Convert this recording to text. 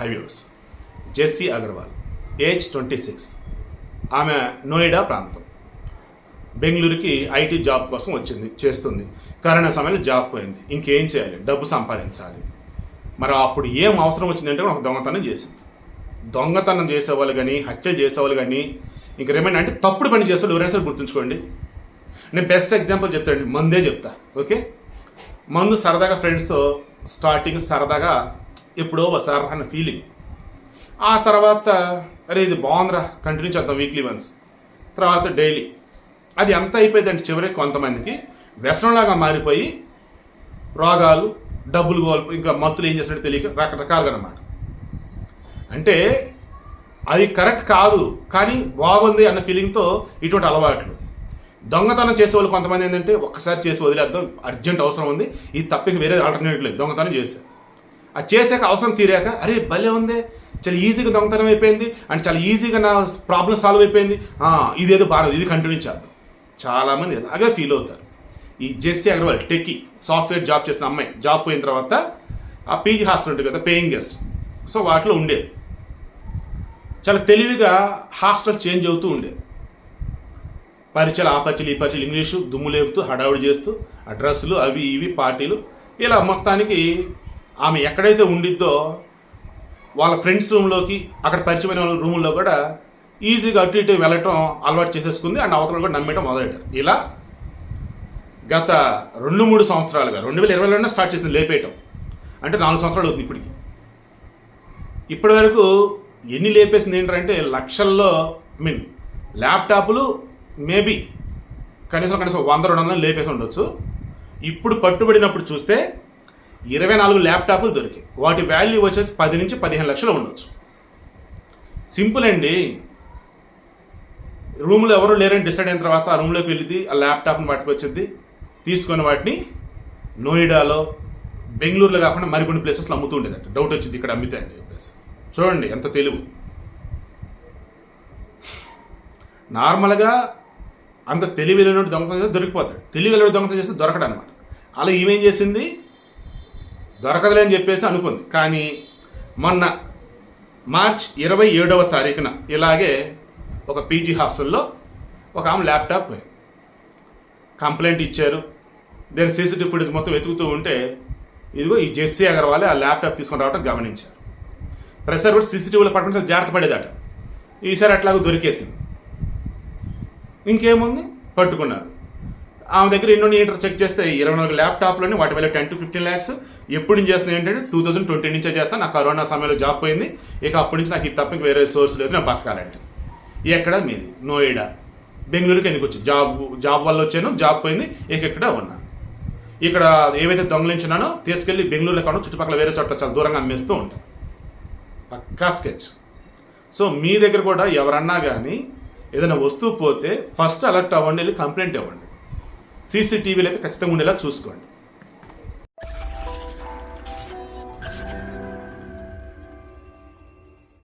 Hi viewers Jessie Agarwal age twenty six. ఆమె నోయిడా ప్రాంతం. బెంగళూరుకి ఐటీ జాబ్ కోసం వచ్చింది చేస్తుంది. కరోనా సమయంలో జాబ్ పోయింది. ఇంకేం చేయాలి? డబ్బు సంపాదించాలి. మరి అప్పుడు ఏం అవసరం వచ్చిందంటే ఒక దొంగతనం చేసింది. దొంగతనం చేసేవాళ్ళు కానీ హత్యలు చేసేవాళ్ళు కానీ ఇంక రిమైండ్ అంటే తప్పుడు పని చేసేవాళ్ళు ఎవరైనా గుర్తుంచుకోండి. నేను బెస్ట్ ఎగ్జాంపుల్ చెప్తాండి మందే చెప్తా ఓకే? మందు సరదాగా ఫ్రెండ్స్తో స్టార్టింగ్ సరదాగా ఎప్పుడో ఒకసారి అన్న ఫీలింగ్ ఆ తర్వాత అరే ఇది బాగుందిరా కంటిన్యూ చేద్దాం వీక్లీ వన్స్ తర్వాత డైలీ అది ఎంత అయిపోయిందంటే చివరికి కొంతమందికి వ్యసనంలాగా మారిపోయి రోగాలు డబ్బులు కోల్పు ఇంకా మత్తులు ఏం చేసినట్టు తెలియక రకరకాలుగా అన్నమాట అంటే అది కరెక్ట్ కాదు కానీ బాగుంది అన్న ఫీలింగ్తో ఇటువంటి అలవాట్లు. దొంగతనం చేసే వాళ్ళు కొంతమంది ఏంటంటే ఒక్కసారి చేసి వదిలేద్దాం అర్జెంట్ అవసరం ఉంది. ఇది తప్ప వేరే ఆల్టర్నేటివ్ లేదు. దొంగతనం చేశారు. అది చేశాక అవసరం తీరాక అరే భలే ఉంది. చాలా ఈజీగా దొంగతనం అయిపోయింది. అండ్ చాలా ఈజీగా నా ప్రాబ్లం సాల్వ్ అయిపోయింది. ఇదేదో బాగా ఇది కంటిన్యూ చేద్దాం. చాలామంది అలాగే ఫీల్ అవుతారు. ఈ Jessie Agarwal techie software job చేసిన అమ్మాయి జాబ్ పోయిన తర్వాత ఆ పీజీ హాస్టల్ ఉంటుంది కదా పేయింగ్ గెస్ట్ సో వాటిలో ఉండేది. చాలా తెలివిగా హాస్టల్ చేంజ్ అవుతూ ఉండేది. పరిచయాలు ఆ పరిచయాలు ఈ పరిచయాలు ఇంగ్లీషు దుమ్ము లేపుతూ హడావుడి చేస్తూ ఆ అవి ఇవి పార్టీలు. ఇలా మొత్తానికి ఆమె ఎక్కడైతే ఉండిద్దో వాళ్ళ ఫ్రెండ్స్ రూమ్లోకి అక్కడ పరిచయమైన వాళ్ళ రూముల్లో కూడా ఈజీగా అటు ఇటు వెళ్ళటం అలవాటు చేసేసుకుంది. అండ్ అవతల కూడా నమ్మేయటం మొదలెట్టారు. ఇలా గత రెండు మూడు సంవత్సరాలుగా రెండు వేల ఇరవైలోనే స్టార్ట్ చేసింది లేపేయటం. అంటే నాలుగు సంవత్సరాలు అవుతుంది ఇప్పటికి. ఇప్పటి వరకు ఎన్ని లేపేసింది ఏంటంటే లక్షల్లో ఐ మీన్ ల్యాప్టాప్లు మేబీ కనీసం కనీసం వంద రెండు వందలు లేపేసి ఉండొచ్చు. ఇప్పుడు పట్టుబడినప్పుడు చూస్తే ఇరవై నాలుగు ల్యాప్టాప్లు దొరికాయి. వాటి వాల్యూ వచ్చేసి పది నుంచి పదిహేను లక్షలు ఉండొచ్చు. సింపుల్ అండి. రూమ్లో ఎవరు లేరని డిసైడ్ అయిన తర్వాత ఆ రూమ్లోకి వెళ్ళింది ఆ ల్యాప్టాప్ని పట్టుకొచ్చింది తీసుకొని వాటిని నోయిడాలో బెంగళూరులో కాకుండా మరికొన్ని ప్లేసెస్లో అమ్ముతూ ఉండేదట. డౌట్ వచ్చింది ఇక్కడ అమ్మితే అని చెప్పేసి. చూడండి ఎంత తెలివి. నార్మల్గా అంత తెలివి లేనట్టు దొంగతనం చేస్తే దొరికిపోతాడు. తెలివి లేని దొంగతనం చేస్తే దొరకడు అనమాట అలా ఈమెం చేసింది? దొరకదులే అని చెప్పేసి అనుకుంది. కానీ మొన్న మార్చ్ ఇరవై ఏడవ తారీఖున ఇలాగే ఒక పీజీ హాస్టల్లో ఒక ఆమె ల్యాప్టాప్ పోయింది. కంప్లైంట్ ఇచ్చారు. దాని సీసీటీవీ ఫుటేజ్ మొత్తం వెతుకుతూ ఉంటే ఇదిగో ఈ జెస్సీ అగర్వాలే ఆ ల్యాప్టాప్ తీసుకుని రావడం గమనించారు. ప్రసాద్ కూడా సీసీటీవీలో పట్టడం జాగ్రత్త పడేదట. ఈసారి అట్లాగ దొరికేసింది. ఇంకేముంది? పట్టుకున్నారు. ఆమె దగ్గర ఎన్నో ఇంటర్ చెక్ చేస్తే ఇరవై నాలుగు ల్యాప్టాప్లోని వాటి వల్ల టెన్ టు ఫిఫ్టీన్ ల్యాక్స్. ఎప్పుడు నుంచి చేస్తుంది ఏంటంటే టూ థౌసండ్ ట్వంటీ నుంచే చేస్తాను నాకు కరోనా సమయంలో జాబ్ పోయింది. ఇక అప్పటి నుంచి నాకు ఇది తప్ప వేరే సోర్స్ లేదు. నేను బతకాలంటే. ఎక్కడ మీది? నోయిడా బెంగళూరుకి ఎందుకు వచ్చి? జాబ్ జాబ్ వల్ల వచ్చాను. జాబ్ పోయింది. ఇక ఇక్కడ ఉన్నా. ఇక్కడ ఏవైతే దొంగలించినానో తీసుకెళ్ళి బెంగళూరులో కాను చుట్టుపక్కల వేరే చోట్ల చాలా దూరంగా అమ్మేస్తూ ఉంటాను పక్కా స్కెచ్. సో మీ దగ్గర కూడా ఎవరన్నా కానీ ఏదైనా వస్తువు పోతే ఫస్ట్ అలర్ట్ అవ్వండి వెళ్ళి కంప్లైంట్ ఇవ్వండి సీసీటీవీలు అయితే ఖచ్చితంగా ఉండేలా చూసుకోండి.